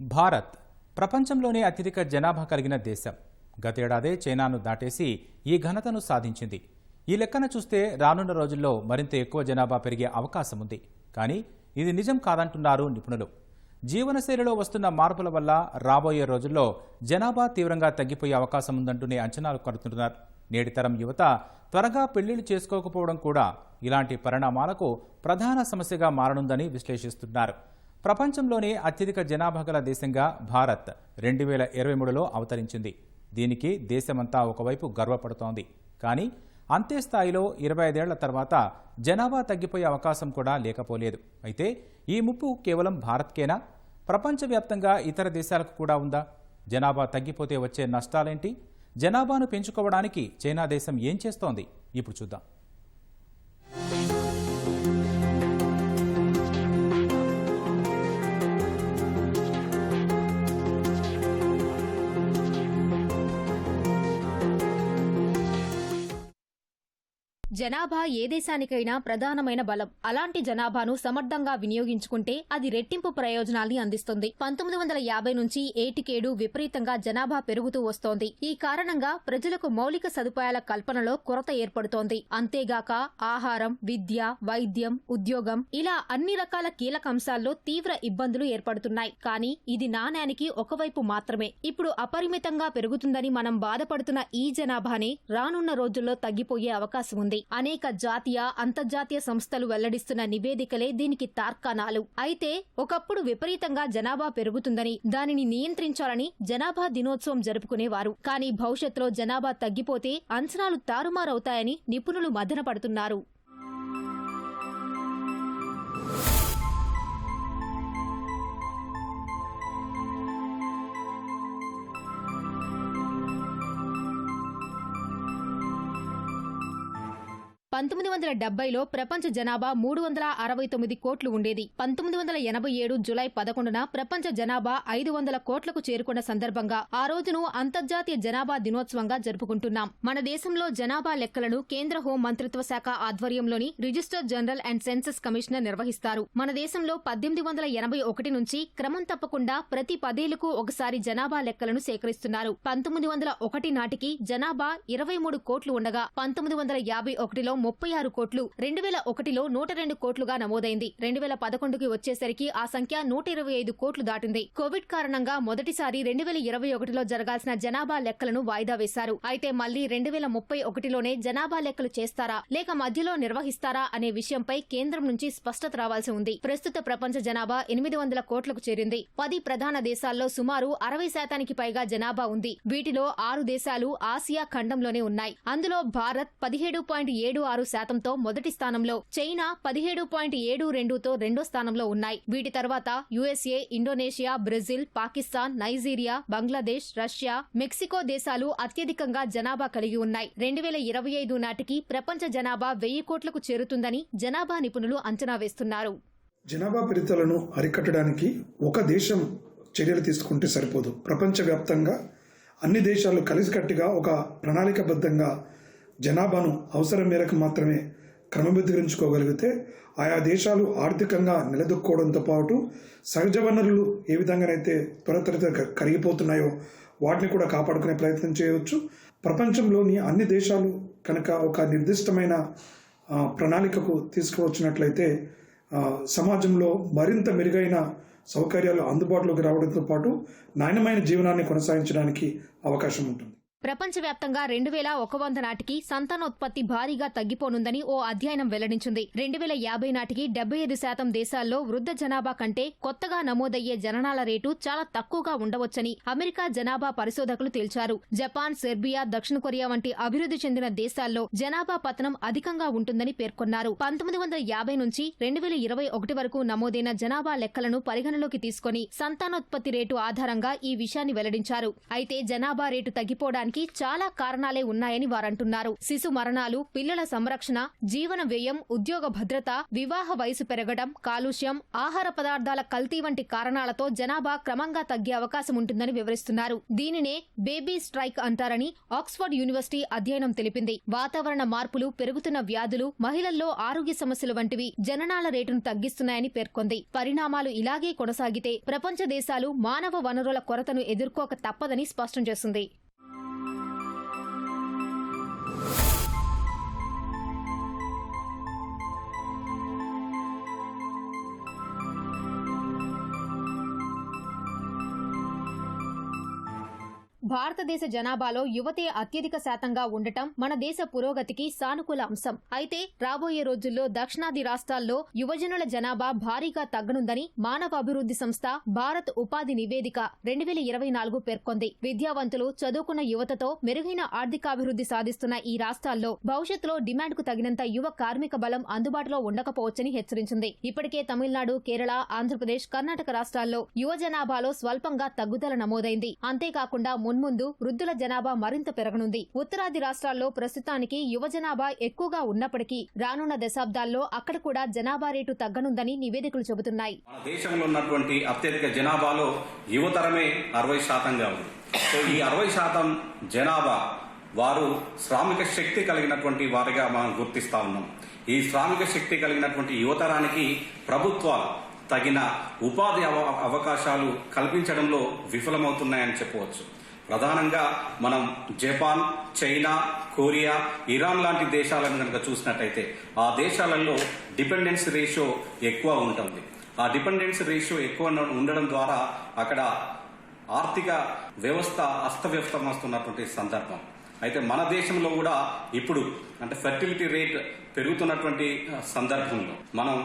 భారత్ ప్రపంచంలోనే అత్యధిక జనాభా కలిగిన దేశం. గతేడాదే చైనాను దాటేసి ఈ ఘనతను సాధించింది. ఈ లెక్కన చూస్తే రానున్న రోజుల్లో మరింత ఎక్కువ జనాభా పెరిగే అవకాశం ఉంది కానీ ఇది నిజం కాదంటున్నారు నిపుణులు. జీవనశైలిలో వస్తున్న మార్పుల వల్ల రాబోయే రోజుల్లో జనాభా తీవ్రంగా తగ్గిపోయే అవకాశం ఉందంటూనే అంచనాలు కడుతుంటున్నారు నేటి తరం యువత త్వరగా పెళ్ళిళ్ళు చేసుకోకపోవడం కూడా ఇలాంటి పరిణామాలకు ప్రధాన సమస్యగా మారనుందని విశ్లేషిస్తున్నారు. ప్రపంచంలోనే అత్యధిక జనాభా గల దేశంగా భారత్ రెండు వేల ఇరవై మూడులో అవతరించింది. దీనికి దేశమంతా ఒకవైపు గర్వపడుతోంది. కానీ అంతే స్థాయిలో ఇరవై ఐదేళ్ళ తర్వాత జనాభా తగ్గిపోయే అవకాశం కూడా లేకపోలేదు. అయితే ఈ ముప్పు కేవలం భారత్కేనా? ప్రపంచవ్యాప్తంగా ఇతర దేశాలకు కూడా ఉందా? జనాభా తగ్గిపోతే వచ్చే నష్టాలేంటి? జనాభాను పెంచుకోవడానికి చైనా దేశం ఏం చేస్తోంది? ఇప్పుడు చూద్దాం. జనాభా ఏ దేశానికైనా ప్రధానమైన బలం. అలాంటి జనాభాను సమర్థంగా వినియోగించుకుంటే అది రెట్టింపు ప్రయోజనాల్ని అందిస్తుంది. పంతొమ్మిది వందల యాభై నుంచి ఏటికేడు విపరీతంగా జనాభా పెరుగుతూ వస్తోంది. ఈ కారణంగా ప్రజలకు మౌలిక సదుపాయాల కల్పనలో కొరత ఏర్పడుతోంది. అంతేగాక ఆహారం విద్య వైద్యం ఉద్యోగం ఇలా అన్ని రకాల కీలక అంశాల్లో తీవ్ర ఇబ్బందులు ఏర్పడుతున్నాయి. కానీ ఇది నాణ్యానికి ఒకవైపు మాత్రమే. ఇప్పుడు అపరిమితంగా పెరుగుతుందని మనం బాధపడుతున్న ఈ జనాభానే రానున్న రోజుల్లో తగ్గిపోయే అవకాశం ఉంది. అనేక జాతీయ అంతర్జాతీయ సంస్థలు వెల్లడిస్తున్న నివేదికలే దీనికి తార్కాణాలు. అయితే ఒకప్పుడు విపరీతంగా జనాభా పెరుగుతుందని దానిని నియంత్రించాలని జనాభా దినోత్సవం జరుపుకునేవారు. కానీ భవిష్యత్తులో జనాభా తగ్గిపోతే అంచనాలు తారుమారవుతాయని నిపుణులు మదనపడుతున్నారు పంతొమ్మిది వందల డెబ్బైలో ప్రపంచ జనాభా మూడు వందల అరవై తొమ్మిది కోట్లు ఉండేది. పంతొమ్మిది వందల ఎనభై ఏడు జులై పదకొండున ప్రపంచ జనాభా ఐదు వందల కోట్లకు చేరుకున్న సందర్భంగా ఆ రోజును అంతర్జాతీయ జనాభా దినోత్సవంగా జరుపుకుంటున్నాం. మన దేశంలో జనాభా లెక్కలను కేంద్ర హోం మంత్రిత్వ శాఖ ఆధ్వర్యంలోని register general and census commissioner నిర్వహిస్తారు. మన దేశంలో పద్దెనిమిది వందల ఎనభై ఒకటి నుంచి క్రమం తప్పకుండా ప్రతి పదేళ్ళకు ఒకసారి జనాభా లెక్కలను సేకరిస్తున్నారు. పంతొమ్మిది వందల ఒకటి నాటికి జనాభా ఇరవై మూడు కోట్లు ఉండగా పంతొమ్మిది వందల యాభై ఒకటిలో ముప్పై ఆరు కోట్లు. రెండు వేల ఒకటిలో నూట రెండు కోట్లుగా నమోదైంది. రెండు వేల పదకొండుకి వచ్చేసరికి ఆ సంఖ్య నూట ఇరవై ఐదు కోట్లు దాటింది. కోవిడ్ కారణంగా మొదటిసారి రెండు వేల ఇరవై ఒకటిలో జరగాల్సిన జనాభా లెక్కలను వాయిదా వేశారు. అయితే మళ్ళీ రెండు వేల ముప్పై ఒకటిలోనే జనాభా లెక్కలు చేస్తారా లేక మధ్యలో నిర్వహిస్తారా అనే విషయంపై కేంద్రం నుంచి స్పష్టత రావాల్సి ఉంది. ప్రస్తుత ప్రపంచ జనాభా ఎనిమిది వందల కోట్లకు చేరింది. పది ప్రధాన దేశాల్లో సుమారు అరవై శాతానికి పైగా జనాభా ఉంది. వీటిలో ఆరు దేశాలు ఆసియా ఖండంలోనే ఉన్నాయి. అందులో భారత్ పదిహేడు పాయింట్ ఏడు ఆరు శాతంతో మొదటి స్థానంలో చైనా పదిహేడు పాయింట్ ఏడు రెండుతో రెండో స్థానంలో ఉన్నాయి. వీటి తర్వాత USA Indonesia Brazil Pakistan Nigeria Bangladesh Russia Mexico దేశాలు అత్యధికంగా జనాభా కలిగి ఉన్నాయి. రెండు వేల ఇరవై ఐదు నాటికి ప్రపంచ జనాభా వెయ్యి కోట్లకు చేరుతుందని జనాభా నిపుణులు అంచనా వేస్తున్నారు. జనాభా పెరుగుదలను అరికట్టడానికి ఒక దేశం చర్యలు తీసుకుంటే సరిపోదు. ప్రపంచవ్యాప్తంగా అన్ని దేశాలు కలిసికట్టుగా ఒక ప్రణాళికబద్ధంగా జనాభాను అవసరం మేరకు మాత్రమే క్రమబద్ధీకరించుకోగలిగితే ఆయా దేశాలు ఆర్థికంగా నిలదొక్కుకోవడంతో పాటు సహజ వనరులు ఏ విధంగానైతే త్వర త్వరిత కరిగిపోతున్నాయో వాటిని కూడా కాపాడుకునే ప్రయత్నం చేయవచ్చు. ప్రపంచంలోని అన్ని దేశాలు కనుక ఒక నిర్దిష్టమైన ప్రణాళికకు తీసుకువచ్చినట్లయితే సమాజంలో మరింత మెరుగైన సౌకర్యాలు అందుబాటులోకి రావడంతో పాటు నాణ్యమైన జీవనాన్ని కొనసాగించడానికి అవకాశం ఉంటుంది. ప్రపంచవ్యాప్తంగా రెండు వేల ఒక వంద నాటికి సంతానోత్పత్తి భారీగా తగ్గిపోనుందని ఓ అధ్యయనం వెల్లడించింది. రెండు వేల యాభై నాటికి డెబ్బై ఐదు శాతం దేశాల్లో వృద్ధ జనాభా కంటే కొత్తగా నమోదయ్యే జననాల రేటు చాలా తక్కువగా ఉండవచ్చని అమెరికా జనాభా పరిశోధకులు తేల్చారు. జపాన్ సెర్బియా దక్షిణ కొరియా వంటి అభివృద్ధి చెందిన దేశాల్లో జనాభా పతనం అధికంగా ఉంటుందని పేర్కొన్నారు. పంతొమ్మిది వందల యాభై నుంచి రెండు వేల ఇరవై ఒకటి వరకు నమోదైన జనాభా లెక్కలను పరిగణలోకి తీసుకొని సంతానోత్పత్తి రేటు ఆధారంగా ఈ విషయాన్ని వెల్లడించారు. అయితే జనాభా రేటు తగ్గిపోవడానికి పెరగడానికి చాలా కారణాలే ఉన్నాయని వారంటున్నారు. శిశు మరణాలు పిల్లల సంరక్షణ జీవన వ్యయం ఉద్యోగ భద్రత వివాహ వయసు పెరగడం కాలుష్యం ఆహార పదార్థాల కల్తీ వంటి కారణాలతో జనాభా క్రమంగా తగ్గే అవకాశం ఉంటుందని వివరిస్తున్నారు. దీనినే బేబీ స్ట్రైక్ అంటారని ఆక్స్ఫర్డ్ యూనివర్సిటీ అధ్యయనం తెలిపింది. వాతావరణ మార్పులు పెరుగుతున్న వ్యాధులు మహిళల్లో ఆరోగ్య సమస్యలు వంటివి జననాల రేటును తగ్గిస్తున్నాయని పేర్కొంది. పరిణామాలు ఇలాగే కొనసాగితే ప్రపంచ దేశాలు మానవ వనరుల కొరతను ఎదుర్కోక తప్పదని స్పష్టం చేసింది. భారతదేశ జనాభాలో యువతే అత్యధిక శాతంగా ఉండటం మన దేశ పురోగతికి సానుకూల అంశం. అయితే రాబోయే రోజుల్లో దక్షిణాది రాష్ట్రాల్లో యువజనుల జనాభా భారీగా తగ్గనుందని మానవ అభివృద్ధి సంస్థ భారత్ ఉపాధి నివేదిక రెండు వేల ఇరవై నాలుగు పేర్కొంది. విద్యావంతులు చదువుకున్న యువతతో మెరుగైన ఆర్థికాభివృద్ధి సాధిస్తున్న ఈ రాష్ట్రాల్లో భవిష్యత్తులో డిమాండ్కు తగినంత యువ కార్మిక బలం అందుబాటులో ఉండకపోవచ్చని హెచ్చరించింది. ఇప్పటికే తమిళనాడు కేరళ ఆంధ్రప్రదేశ్ కర్ణాటక రాష్ట్రాల్లో యువ జనాభాలో స్వల్పంగా తగ్గుదల నమోదైంది. అంతేకాకుండా మున్ముందు వృద్ధుల జనాభా మరింత పెరగనుంది. ఉత్తరాది రాష్ట్రాల్లో ప్రస్తుతానికి యువ జనాభా ఎక్కువగా ఉన్నప్పటికీ రానున్న దశాబ్దాల్లో అక్కడ కూడా జనాభా రేటు తగ్గనుందని నివేదికలు చెబుతున్నాయి. మన దేశంలో ఉన్నటువంటి అత్యధిక జనాభాలో యువతరమే అరవై శాతంగా ఉంది. సో ఈ అరవై శాతం జనాభా వారు శ్రామిక శక్తి కలిగినటువంటి వారిగా మనం గుర్తిస్తా ఉన్నాం. ఈ శ్రామిక శక్తి కలిగినటువంటి యువతరానికి ప్రభుత్వాలు తగిన ఉపాధి అవకాశాలు కల్పించడంలో విఫలమవుతున్నాయని చెప్పవచ్చు. ప్రధానంగా మనం జపాన్ చైనా కొరియా ఇరాన్ లాంటి దేశాలను కనుక చూసినట్టయితే ఆ దేశాలలో డిపెండెన్స్ రేషియో ఎక్కువ ఉంటుంది. ఆ డిపెండెన్స్ రేషియో ఎక్కువ ఉండడం ద్వారా అక్కడ ఆర్థిక వ్యవస్థ అస్తవ్యస్తమస్తున్నటువంటి సందర్భం. అయితే మన దేశంలో కూడా ఇప్పుడు అంటే ఫెర్టిలిటీ రేట్ పెరుగుతున్నటువంటి సందర్భంలో మనం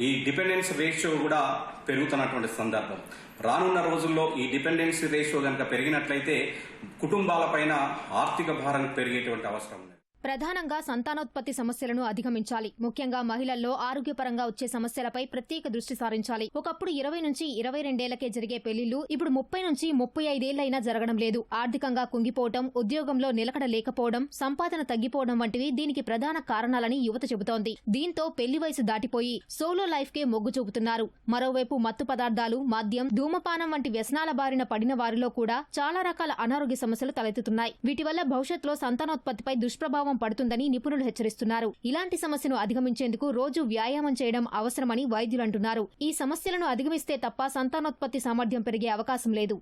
ఈ డిపెండెన్స్ రేషియో కూడా పెరుగుతున్నటువంటి సందర్భం. రానున్న రోజుల్లో ఈ డిపెండెన్సీ రేషియో కనుక పెరిగినట్లయితే కుటుంబాలపైన ఆర్థిక భారం పెరిగేటువంటి అవసరం ఉంది. ప్రధానంగా సంతానోత్పత్తి సమస్యలను అధిగమించాలి. ముఖ్యంగా మహిళల్లో ఆరోగ్యపరంగా వచ్చే సమస్యలపై ప్రత్యేక దృష్టి సారించాలి. ఒకప్పుడు ఇరవై నుంచి ఇరవై రెండేళ్ళకే జరిగే పెళ్ళిళ్ళు ఇప్పుడు ముప్పై నుంచి ముప్పై ఐదేళ్ళైనా జరగడం లేదు. ఆర్థికంగా కుంగిపోవడం ఉద్యోగంలో నిలకడ లేకపోవడం సంపాదన తగ్గిపోవడం వంటివి దీనికి ప్రధాన కారణాలని యువత చెబుతోంది. దీంతో పెళ్ళి వయసు దాటిపోయి సోలో లైఫ్ కే మొగ్గు చూపుతున్నారు. మరోవైపు మత్తు పదార్థాలు మద్యం ధూమపానం వంటి వ్యసనాల బారిన పడిన వారిలో కూడా చాలా రకాల అనారోగ్య సమస్యలు తలెత్తుతున్నాయి. వీటి వల్ల భవిష్యత్తులో సంతానోత్పత్తిపై దుష్ప్రభావం పడుతుందని నిపుణులు హెచ్చరిస్తున్నారు. ఇలాంటి సమస్యను అధిగమించేందుకు రోజు వ్యాయామం చేయడం అవసరమని వైద్యులంటున్నారు ఈ సమస్యలను అధిగమిస్తే తప్ప సంతానోత్పత్తి సామర్థ్యం పెరిగే అవకాశం లేదు.